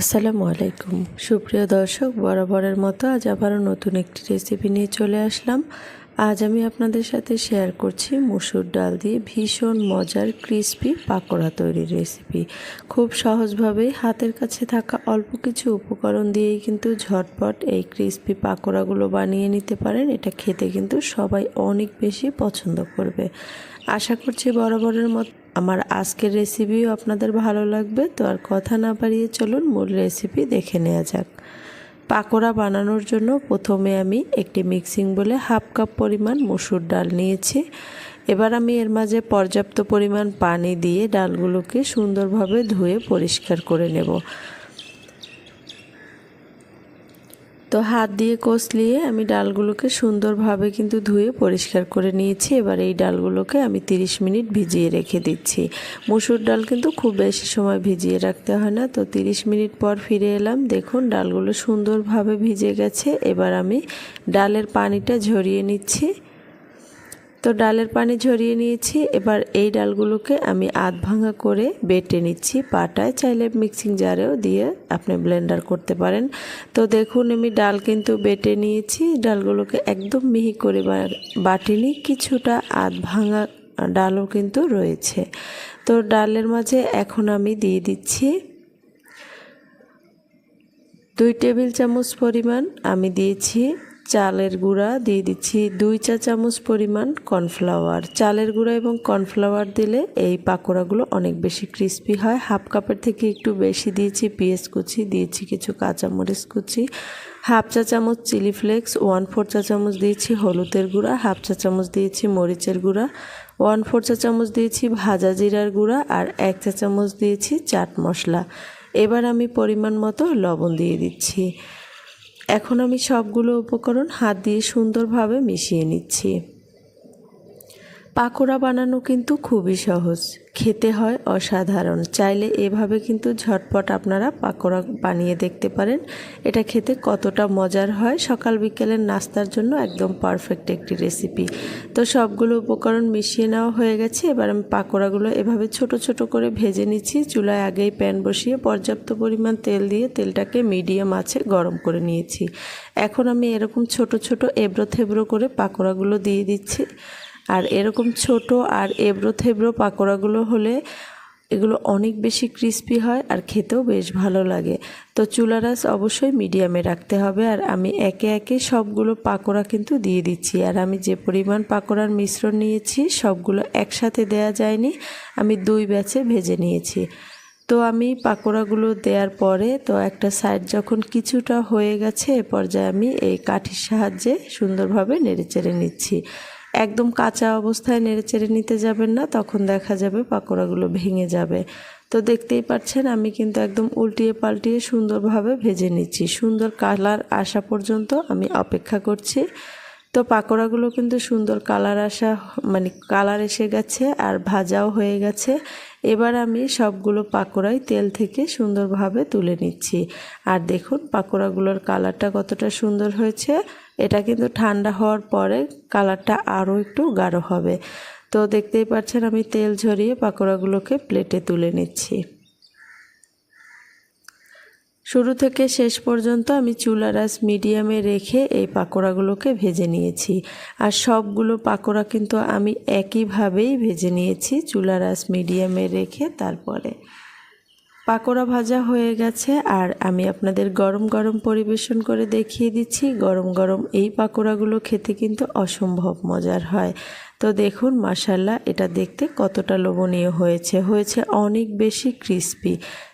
আসসালামু আলাইকুম। সুপ্রিয় দর্শক, বরাবরের মতো আজ আবারও নতুন একটি রেসিপি নিয়ে চলে আসলাম। আজ আমি আপনাদের সাথে শেয়ার করছি মুসুর ডাল দিয়ে ভীষণ মজার ক্রিস্পি পাকোড়া তৈরির রেসিপি খুব সহজভাবেই হাতের কাছে থাকা অল্প কিছু উপকরণ দিয়েই কিন্তু ঝটপট এই ক্রিস্পি পাকোড়াগুলো বানিয়ে নিতে পারেন। এটা খেতে কিন্তু সবাই অনেক বেশি পছন্দ করবে। আশা করছি বরাবরের মতো আমার আজকের রেসিপিও আপনাদের ভালো লাগবে, তো আর কথা না বাড়িয়ে চলুন মূল রেসিপি দেখে নেওয়া যাক। পাকোড়া বানানোর জন্য প্রথমে আমি একটি মিক্সিং বলে হাফ কাপ পরিমাণ মসুর ডাল নিয়েছি। এবার আমি এর মাঝে পর্যাপ্ত পরিমাণ পানি দিয়ে ডালগুলোকে সুন্দরভাবে ধুয়ে পরিষ্কার করে নেব। তো হাত দিয়ে কষলিয়ে আমি ডালগুলোকে সুন্দরভাবে কিন্তু ধুয়ে পরিষ্কার করে নিয়েছি। এবার এই ডালগুলোকে আমি 30 মিনিট ভিজিয়ে রেখে দিচ্ছি। মসুর ডাল কিন্তু খুব বেশি সময় ভিজিয়ে রাখতে হয় না। তো 30 মিনিট পর ফিরে এলাম। দেখুন, ডালগুলো সুন্দরভাবে ভিজে গেছে। এবার আমি ডালের পানিটা ঝরিয়ে নিচ্ছি। তো ডালের পানি ঝরিয়ে নিয়েছি। এবার এই ডালগুলোকে আমি আধ ভাঙা করে বেটে নিচ্ছি। পাটায় চাইলে মিক্সিং জারেও দিয়ে আপনি ব্লেন্ডার করতে পারেন। তো দেখুন, আমি ডাল কিন্তু বেটে নিয়েছি। ডালগুলোকে একদম মিহি করে বাটিনি, কিছুটা আধ ভাঙা ডালও কিন্তু রয়েছে। তো ডালের মাঝে এখন আমি দিয়ে দিচ্ছি দুই টেবিল চামচ পরিমাণ আমি দিয়েছি চালের গুঁড়া দিয়ে দিচ্ছি দুই চা চামচ পরিমাণ কর্নফ্লাওয়ার। চালের গুঁড়া এবং কর্নফ্লাওয়ার দিলে এই পাকোড়াগুলো অনেক বেশি ক্রিস্পি হয়। হাফ কাপের থেকে একটু বেশি দিয়েছি পেঁয়াজ কুচি, দিয়েছি কিছু কাঁচামরিচ কুচি, হাফ চা চামচ চিলি ফ্লেক্স, ওয়ান ফোর চা চামচ দিয়েছি হলুদের গুঁড়া, হাফ চা চামচ দিয়েছি মরিচের গুঁড়া, ওয়ান ফোর চা চামচ দিয়েছি ভাজা জিরার গুঁড়া আর এক চা চামচ দিয়েছি চাট মশলা। এবার আমি পরিমাণ মতো লবণ দিয়ে দিচ্ছি। এখন আমি সবগুলো উপকরণ হাত দিয়ে সুন্দরভাবে মিশিয়ে নিচ্ছি। পাকোড়া বানানো কিন্তু খুবই সহজ। খেতে হয় অসাধারণ। চাইলে এভাবে কিন্তু ঝটপট আপনারা পাকোড়া বানিয়ে দেখতে পারেন। এটা খেতে কতটা মজার হয়। সকাল বিকেলের নাস্তার জন্য একদম পারফেক্ট একটি রেসিপি তো সবগুলো উপকরণ মিশিয়ে নেওয়া হয়ে গেছে। এবার আমি পাকোড়াগুলো এভাবে ছোট ছোট করে ভেজে নিচ্ছি। চুলায় আগেই প্যান বসিয়ে পর্যাপ্ত পরিমাণ তেল দিয়ে তেলটাকে মিডিয়াম আছে গরম করে নিয়েছি। এখন আমি এরকম ছোট ছোট এবড়ো থেবড়ো করে পাকোড়াগুলো দিয়ে দিচ্ছি। আর এরকম ছোট আর এবড়ো থেবড়ো পাকোড়াগুলো হলে এগুলো অনেক বেশি ক্রিস্পি হয় আর খেতেও বেশ ভালো লাগে। তো চুলারাস অবশ্যই মিডিয়ামে রাখতে হবে আর আমি একে একে সবগুলো পাকোড়া কিন্তু দিয়ে দিচ্ছি। আর আমি যে পরিমাণ পাকোড়ার মিশ্রণ নিয়েছি সবগুলো একসাথে দেয়া যায়নি, আমি দুই ব্যাচে ভেজে নিয়েছি। তো আমি পাকোড়াগুলো দেওয়ার পরে তো একটা সাইড যখন কিছুটা হয়ে গেছে, এ পর্যায়ে আমি এই কাঠির সাহায্যে সুন্দরভাবে নেড়ে চেড়ে নিচ্ছি। একদম কাঁচা অবস্থায় নেড়েচেড়ে নিতে যাবেন না, তখন দেখা যাবে পাকোড়াগুলো ভেঙে যাবে। তো দেখতেই পাচ্ছেন, আমি কিন্তু একদম উল্টিয়ে পাল্টিয়ে সুন্দরভাবে ভেজে নিচ্ছি। সুন্দর কালার আসা পর্যন্ত আমি অপেক্ষা করছি। তো পাকোড়াগুলো কিন্তু সুন্দর কালার আসা মানে কালার এসে গেছে আর ভাজাও হয়ে গেছে। এবার আমি সবগুলো পাকোড়াই তেল থেকে সুন্দরভাবে তুলে নিচ্ছি। আর দেখুন, পাকোড়াগুলোর কালারটা কতটা সুন্দর হয়েছে। এটা কিন্তু ঠান্ডা হওয়ার পরে কালারটা আরও একটু গাঢ় হবে। তো দেখতেই পাচ্ছেন আমি তেল ঝরিয়ে পাকোড়াগুলোকে প্লেটে তুলে নিচ্ছি। শুরু থেকে শেষ পর্যন্ত আমি চুলা চুলারাস মিডিয়ামে রেখে এই পাকোড়াগুলোকে ভেজে নিয়েছি। আর সবগুলো পাকোড়া কিন্তু আমি একইভাবেই ভেজে নিয়েছি চুলা চুলারাস মিডিয়ামে রেখে তারপরে। পাকোড়া ভাজা হয়ে গেছে আর আমি আপনাদের গরম গরম পরিবেশন করে দেখিয়ে দিচ্ছি। গরম গরম এই পাকোড়াগুলো খেতে কিন্তু অসম্ভব মজার হয়। তো দেখুন মাসাল্লাহ এটা দেখতে কতটা লোভনীয় হয়েছে। হয়েছে অনেক বেশি ক্রিস্পি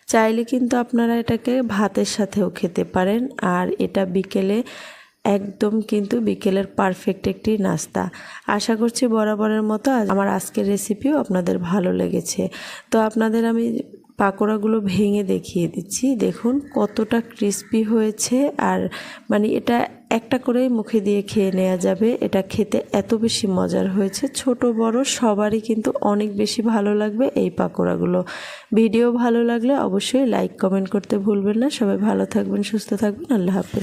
চাইলে কিন্তু আপনারা এটাকে ভাতের সাথেও খেতে পারেন। আর এটা বিকেলে, একদম কিন্তু বিকেলের পারফেক্ট একটি নাস্তা। আশা করছি বরাবরের মতো আমার আজকের রেসিপিও আপনাদের ভালো লেগেছে। তো আপনাদের আমি পাকোড়াগুলো ভেঙে দেখিয়ে দিচ্ছি। দেখুন কতটা ক্রিস্পি হয়েছে আর মানে এটা একটা করেই মুখে দিয়ে খেয়ে নেওয়া যাবে। এটা খেতে এত বেশি মজার হয়েছে। ছোট, বড় সবারই কিন্তু অনেক বেশি ভালো লাগবে এই পাকোড়াগুলো। ভিডিও ভালো লাগলে অবশ্যই লাইক কমেন্ট করতে ভুলবেন না। সবাই ভালো থাকবেন, সুস্থ থাকবেন। আল্লাহ হাফেজ।